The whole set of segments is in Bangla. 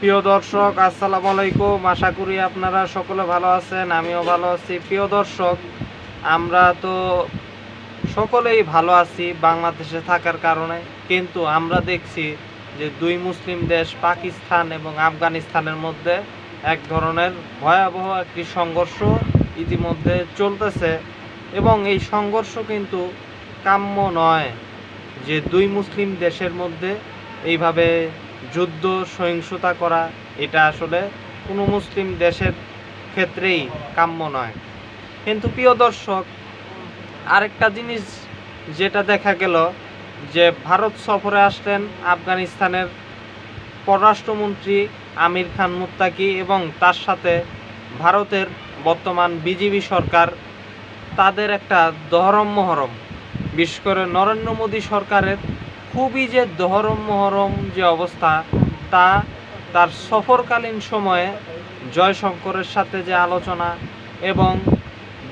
প্রিয় দর্শক, আসসালামু আলাইকুম। আশা করি আপনারা সকলে ভালো আছেন, আমিও ভালো আছি। প্রিয় দর্শক, আমরা তো সকলেই ভালো আছি বাংলাদেশে থাকার কারণে, কিন্তু আমরা দেখছি যে দুই মুসলিম দেশ, পাকিস্তান এবং আফগানিস্তানের মধ্যে এক ধরনের ভয়াবহ একটি সংঘর্ষ ইতিমধ্যে চলতেছে এবং এই সংঘর্ষ কিন্তু কাম্য নয় যে দুই মুসলিম দেশের মধ্যে এইভাবে যুদ্ধ, সহিংসতা করা, এটা আসলে কোনো মুসলিম দেশের ক্ষেত্রেই কাম্য নয়। কিন্তু প্রিয় দর্শক, আরেকটা জিনিস যেটা দেখা গেল যে ভারত সফরে আসলেন আফগানিস্তানের পররাষ্ট্রমন্ত্রী আমির খান মুত্তাকি এবং তার সাথে ভারতের বর্তমান বিজেপি সরকার, তাদের একটা দহরম মহরম। বিশেষ করে নরেন্দ্র মোদী সরকারের খুবই যে দহরম মহরম যে অবস্থা, তা তার সফরকালীন সময়ে জয়শঙ্করের সাথে যে আলোচনা এবং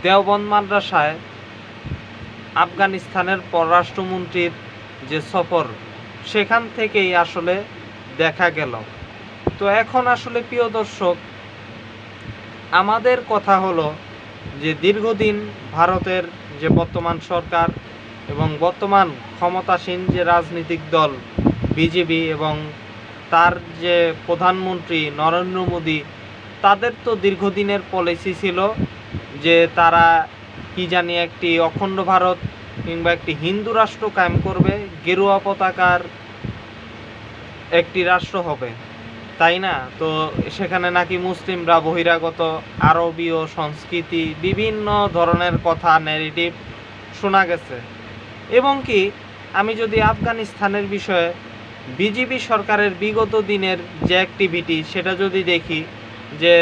দেওবন্দ মাদ্রাসায় আফগানিস্তানের পররাষ্ট্রমন্ত্রীর যে সফর, সেখান থেকেই আসলে দেখা গেল। তো এখন আসলে প্রিয় দর্শক, আমাদের কথা হলো যে দীর্ঘদিন ভারতের যে বর্তমান সরকার এবং বর্তমান ক্ষমতাসীন যে রাজনৈতিক দল, বিজেপি এবং তার যে প্রধানমন্ত্রী নরেন্দ্র মোদী, তাদের তো দীর্ঘদিনের পলিসি ছিল যে তারা কি জানি একটি অখণ্ড ভারত কিংবা একটি হিন্দু রাষ্ট্র কায়েম করবে, গেরুয়া পতাকার একটি রাষ্ট্র হবে। তাই না? তো সেখানে নাকি মুসলিমরা বহিরাগত আরবীয় সংস্কৃতি বিভিন্ন ধরনের কথা ন্যারেটিভ শোনা গেছে। এবং কি আমি যদি আফগানিস্তানের বিষয়ে বিজেপি সরকারের বিগত দিনের যে অ্যাক্টিভিটি সেটা যদি দেখি যে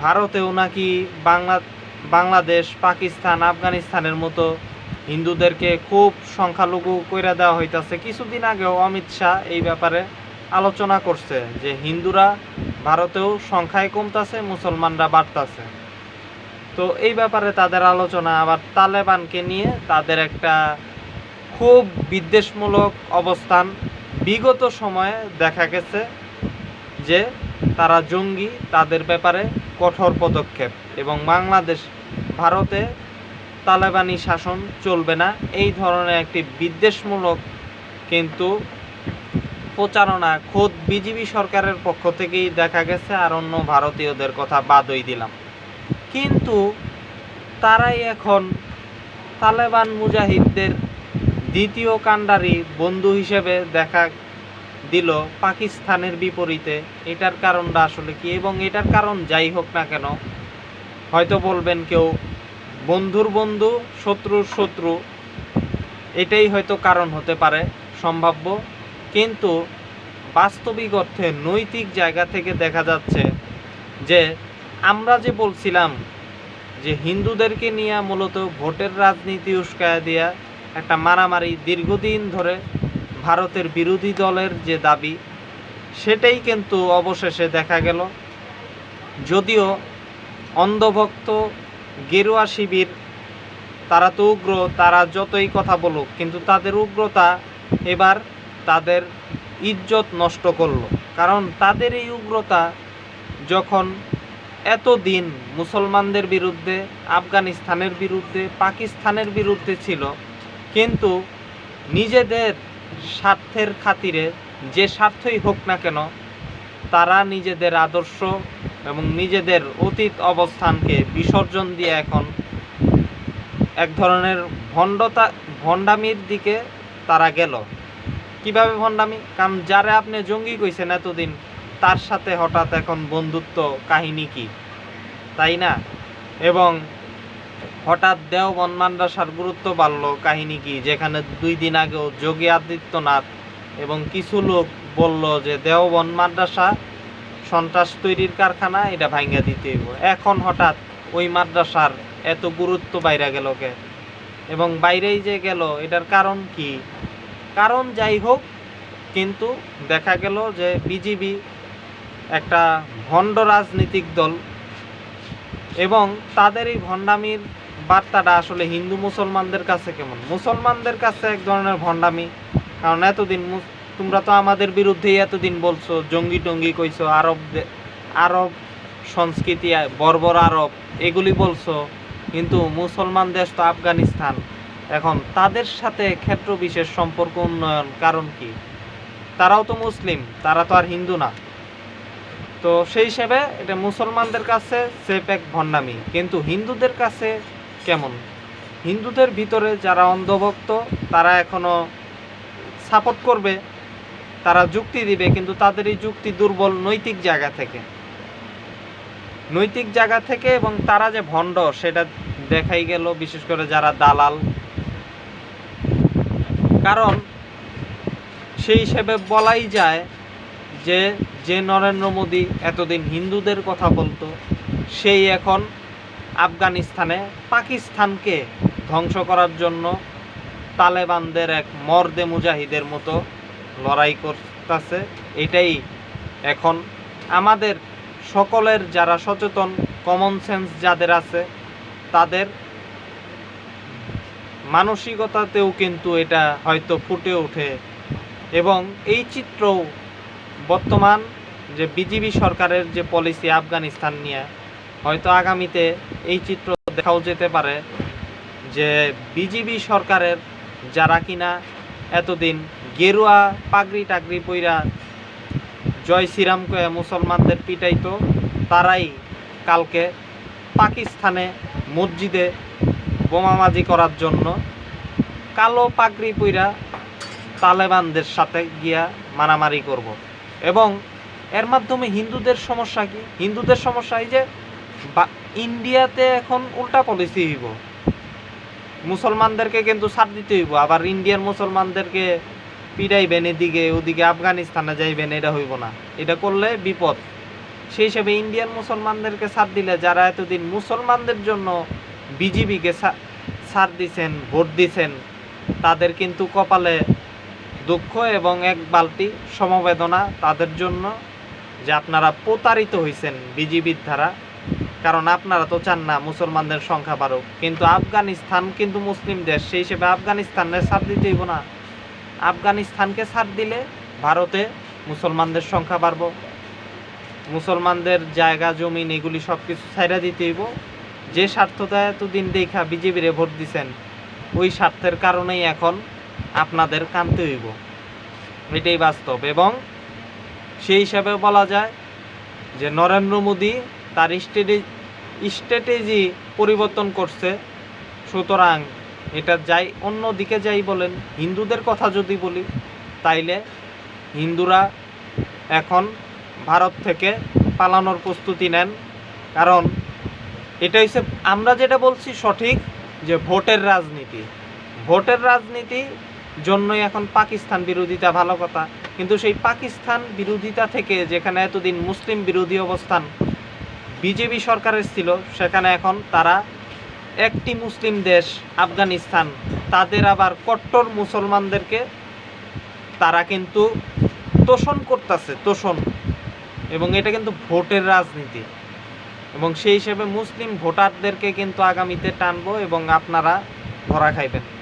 ভারতেও নাকি বাংলা, বাংলাদেশ, পাকিস্তান, আফগানিস্তানের মতো হিন্দুদেরকে খুব সংখ্যালঘু কইরা দেওয়া হইতাছে। কিছুদিন আগেও অমিত শাহ এই ব্যাপারে আলোচনা করছে যে হিন্দুরা ভারতেও সংখ্যায় কমতাছে, মুসলমানরা বাড়তাছে। তো এই ব্যাপারে তাদের আলোচনা, আবার তালেবানকে নিয়ে তাদের একটা খুব বিদ্বেষমূলক অবস্থান। বিগত সময়ে দেখা গেছে যে তারা জঙ্গি, তাদের ব্যাপারে কঠোর পদক্ষেপ এবং বাংলাদেশ, ভারতে তালেবানি শাসন চলবে না। এই ধরনের একটি বিদ্বেষমূলক কিন্তু প্রচারণা খোদ বিজেপি সরকারের পক্ষ থেকেই দেখা গেছে, আর অন্য ভারতীয়দের কথা বাদই দিলাম। কিন্তু তারাই এখন তালেবান মুজাহিদদের দ্বিতীয় কাণ্ডারি বন্ধু হিসেবে দেখা দিল পাকিস্তানের বিপরীতে। এটার কারণটা আসলে কি? এবং এটার কারণ যাই হোক না কেন, হয়তো বলবেন কেউ বন্ধুর বন্ধু, শত্রুর শত্রু, এটাই হয়তো কারণ হতে পারে, সম্ভাব্য। কিন্তু বাস্তবিক অর্থে নৈতিক জায়গা থেকে দেখা যাচ্ছে যে আমরা যে বলছিলাম যে হিন্দুদেরকে নিয়ে মূলত ভোটের রাজনীতি উস্কায়া দিয়া একটা মারামারি দীর্ঘদিন ধরে ভারতের বিরোধী দলের যে দাবি, সেটাই কিন্তু অবশেষে দেখা গেল। যদিও অন্ধভক্ত গেরুয়া শিবির, তারা তো উগ্র, তারা যতই কথা বলুক, কিন্তু তাদের উগ্রতা এবার তাদের ইজ্জত নষ্ট করল। কারণ তাদের এই উগ্রতা যখন এতদিন মুসলমানদের বিরুদ্ধে, আফগানিস্তানের বিরুদ্ধে, পাকিস্তানের বিরুদ্ধে ছিল। কিন্তু নিজেদের স্বার্থের খাতিরে যে স্বার্থই হোক না কেন, তারা নিজেদের আদর্শ এবং নিজেদের অতীত অবস্থানকে বিসর্জন দিয়ে এখন এক ধরনের ভণ্ডতা, ভণ্ডামির দিকে তারা গেল। কীভাবে ভণ্ডামি? কারণ যারা আপনি জঙ্গি কইছেন এতদিন তার সাথে হঠাৎ এখন বন্ধুত্ব কাহিনী কি? তাই না? এবং হঠাৎ দেওবন মাদ্রাসার গুরুত্ব বাড়ল কাহিনী কি? যেখানে দুই দিন আগেও যোগী আদিত্যনাথ এবং কিছু লোক বলল যে দেওবন মাদ্রাসা সন্ত্রাস তৈরির কারখানা, এটা ভাঙ্গা দিতে এখন হঠাৎ ওই মাদ্রাসার এত গুরুত্ব বাইরে গেল কে? এবং বাইরেই যে গেল, এটার কারণ কি? কারণ যাই হোক, কিন্তু দেখা গেল যে বিজিবি একটা ভণ্ড রাজনৈতিক দল এবং তাদের এই ভণ্ডামির বার্তাটা আসলে হিন্দু মুসলমানদের কাছে কেমন? মুসলমানদের কাছে এক ধরনের ভণ্ডামি, কারণ এতদিন তোমরা তো আমাদের বিরুদ্ধেই এতদিন বলছো, জঙ্গি টঙ্গি কইছো, আরব আরব সংস্কৃতি, বর্বর আরব, এগুলি বলছো, কিন্তু মুসলমান দেশ তো আফগানিস্তান। এখন তাদের সাথে ক্ষেত্র বিশেষ সম্পর্ক উন্নয়ন কারণ কি? তারাও তো মুসলিম, তারা তো আর হিন্দু না। তো সেই হিসেবে এটা মুসলমানদের কাছে সেফ এক ভণ্ডামি। কিন্তু হিন্দুদের কাছে কেমন? হিন্দুদের ভিতরে যারা অন্ধভক্ত, তারা এখনও সাপোর্ট করবে, তারা যুক্তি দিবে, কিন্তু তাদের এই যুক্তি দুর্বল নৈতিক জায়গা থেকে। নৈতিক জায়গা থেকে এবং তারা যে ভণ্ড, সেটা দেখাই গেল বিশেষ করে যারা দালাল। কারণ সেই হিসেবে বলাই যায় যে যে নরেন্দ্র মোদী এতদিন হিন্দুদের কথা বলতো, সেই এখন আফগানিস্তানে পাকিস্তানকে ধ্বংস করার জন্য তালেবানদের এক মর্দে মুজাহিদের মতো লড়াই করতেছে। এটাই এখন আমাদের সকলের যারা সচেতন কমন সেন্স যাদের আছে, তাদের মানসিকতাতেও কিন্তু এটা হয়তো ফুটে ওঠে। এবং এই চিত্রও বর্তমান যে বিজিবি সরকারের যে পলিসি আফগানিস্তান নিয়ে, হয়তো আগামীতে এই চিত্র দেখাও যেতে পারে যে বিজিবি সরকারের যারা কিনা এতদিন গেরুয়া পাগড়ি টাগড়ি পইরা জয় শ্রীরাম কয়ে মুসলমানদের পিটাইতো, তারাই কালকে পাকিস্তানে মসজিদে বোমাবাজি করার জন্য কালো পাগড়ি পইরা তালেবানদের সাথে গিয়া মারামারি করব। এবং এর মাধ্যমে হিন্দুদের সমস্যা কি? হিন্দুদের সমস্যা এই যে, বা- ইন্ডিয়াতে এখন উল্টা পলিসি হইব। মুসলমানদেরকে কিন্তু ছাড় দিতে হইব, আবার ইন্ডিয়ার মুসলমানদেরকে পিড়াইবেন এদিকে, ওদিকে আফগানিস্তানে যাইবেন, এটা হইব না। এটা করলে বিপদ। সেই হিসেবে ইন্ডিয়ান মুসলমানদেরকে ছাড় দিলে যারা এতদিন মুসলমানদের জন্য বিজিবিকে ছাড় দিছেন, ভোট দিছেন, তাদের কিন্তু কপালে দুঃখ এবং এক বালতি সমবেদনা তাদের জন্য যে আপনারা প্রতারিত হয়েছেন বিজিবির দ্বারা। কারণ আপনারা তো চান না মুসলমানদের সংখ্যা বাড়ুক। কিন্তু আফগানিস্তান কিন্তু মুসলিম দেশ, সেই হিসেবে আফগানিস্তানের ছাড় দিতেইব না। আফগানিস্তানকে ছাড় দিলে ভারতে মুসলমানদের সংখ্যা বাড়ব। মুসলমানদের জায়গা, জমিন এগুলি সব কিছু ছাইরা দিতেইব যে স্বার্থটা এতদিন দেখা বিজেপিরে ভোট দিছেন, ওই স্বার্থের কারণেই এখন আপনাদের কানতে হইব। এটাই বাস্তব এবং সেই হিসাবে বলা যায় যে নরেন্দ্র মোদী তার স্ট্র্যাটেজি পরিবর্তন করছে। সুতরাং এটা যাই অন্য দিকে যাই বলেন, হিন্দুদের কথা যদি বলি, তাইলে হিন্দুরা এখন ভারত থেকে পালানোর প্রস্তুতি নেন। কারণ এটা হচ্ছে আমরা যেটা বলছি সঠিক যে ভোটের রাজনীতি। ভোটের রাজনীতি জন্যই এখন পাকিস্তান বিরোধিতা ভালো কথা। কিন্তু সেই পাকিস্তান বিরোধিতা থেকে যেখানে এতদিন মুসলিম বিরোধী অবস্থান বিজেপি সরকারের ছিল, সেখানে এখন তারা একটি মুসলিম দেশ, আফগানিস্তান, তাদের আবার কট্টর মুসলমানদেরকে তারা কিন্তু তোষণ করতেছে, তোষণ। এবং এটা কিন্তু ভোটের রাজনীতি। এবং সেই হিসেবে মুসলিম ভোটারদেরকে কিন্তু আগামীতে টানবো এবং আপনারা ধরা খাইবেন।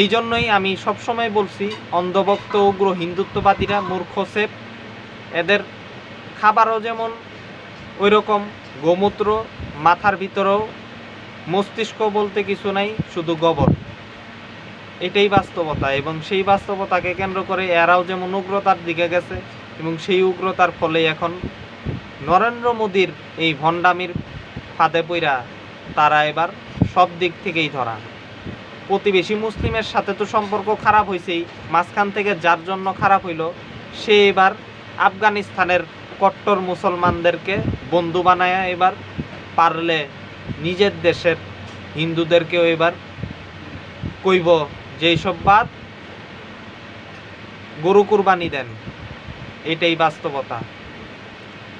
এই জন্যই আমি সবসময় বলছি, অন্ধভক্ত, উগ্র হিন্দুত্ববাদীরা, মূর্খ সেপ এদের খাবারও যেমন ওই রকম গোমূত্র, মাথার ভিতরেও মস্তিষ্ক বলতে কিছু নাই, শুধু গোবর। এটাই বাস্তবতা এবং সেই বাস্তবতাকে কেন্দ্র করে এরাও যেমন উগ্রতার দিকে গেছে এবং সেই উগ্রতার ফলে এখন নরেন্দ্র মোদীর এই ভণ্ডামির ফাঁদে পইরা তারা এবার সব দিক থেকেই ধরা। প্রতিবেশী মুসলিমের সাথে তো সম্পর্ক খারাপ হয়েছেই মাঝখান থেকে যার জন্য খারাপ হইল, সে এবার আফগানিস্তানের কট্টর মুসলমানদেরকে বন্ধু বানায় এবার পারলে নিজের দেশের হিন্দুদেরকেও এবার কইব যে এইসব বাদ, গরু কুরবানি দেন। এটাই বাস্তবতা।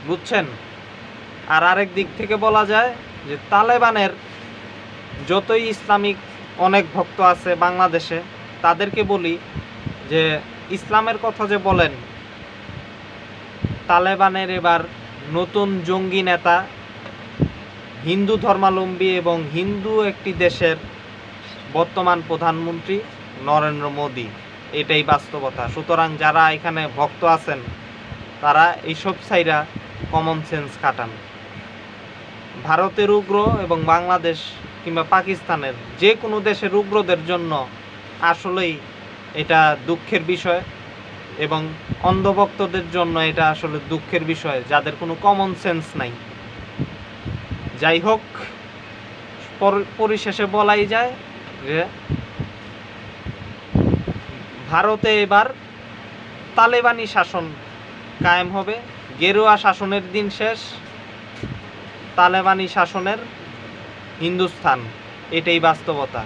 বুঝছেন? আর আরেক দিক থেকে বলা যায় যে তালেবানের যতই ইসলামিক অনেক ভক্ত আছে বাংলাদেশে, তাদেরকে বলি যে ইসলামের কথা যে বলেন, তালেবানের এবার নতুন জঙ্গি নেতা, হিন্দু ধর্মাবলম্বী এবং হিন্দু একটি দেশের বর্তমান প্রধানমন্ত্রী নরেন্দ্র মোদী। এটাই বাস্তবতা। সুতরাং যারা এখানে ভক্ত আছেন, তারা এইসব সাইরা কমন সেন্স কাটান ভারতের উগ্র এবং বাংলাদেশ কিংবা পাকিস্তানের যে কোনো দেশের উগ্রদের জন্য আসলেই এটা দুঃখের বিষয় এবং অন্ধভক্তদের জন্য এটা আসলে দুঃখের বিষয়, যাদের কোনো কমন সেন্স নাই। যাই হোক, পর- পরিশেষে বলাই যায় যে ভারতে এবার তালেবানি শাসন কায়েম হবে। গেরুয়া শাসনের দিন শেষ। তালেবানি শাসনের হিন্দুস্থান এটাই বাস্তবতা।